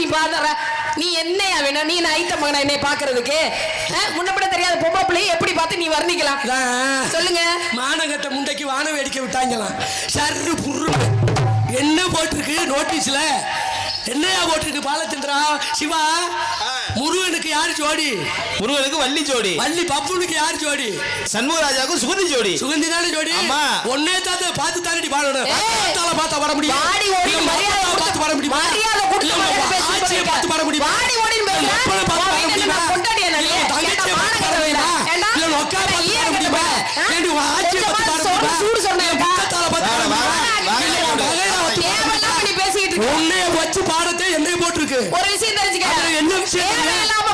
நீ பாதற. நீ என்னையா வேணும்? நீ ஐத்த மகனா என்னை பாக்குறதுக்கு? முன்னப்பட தெரியாத பொம்பளை பிள்ளைய எப்படி பார்த்து நீ வர்ணிக்கலாம்? சொல்லுங்க. மானங்கட்ட முண்டைக்கு வான வேடிக்கை விட்டாங்களாம். சர்ரு புர்ரு. என்ன போட்டிருக்கு நோட்டீஸ்ல? என்னையா போட்டிருக்கு பாலச்சந்திரா? சிவா? முருகனுக்கு யார் ஜோடி? முருகனுக்கு வள்ளி ஜோடி. வள்ளி பப்புனுக்கு யார் ஜோடி? சண்முகராஜாவுக்கு சுகந்தி ஜோடி. சுகந்தி தானே ஜோடி. ஒன்னே தான் பார்த்து தானடி பாடணும் பார்த்தா வர முடியும் வாடி ஓடி இல்ல, மரியாதை மொத்தமா பார்த்து வர முடியுமா மரியாதை கொடுத்து இல்ல, மரியாதை உங்க பேசி ஆட்சியை போறீங்க. பார்த்து முடியுமா? வாடி பார்த்து முடியுமா? முடியுமா? இல்ல, பார்த்து முடியுமா? பார்த்து முடியுமா? சூடு சொன்னேன் பார்த்து முடியுமா? பேசிக்கிட்டு இருக்க. உன்னைய வச்சு பாடத்தை என்னைய போட்டிருக்கு. ஒரு விஷயம் தெரிஞ்சுக்க. என்ன விஷயம்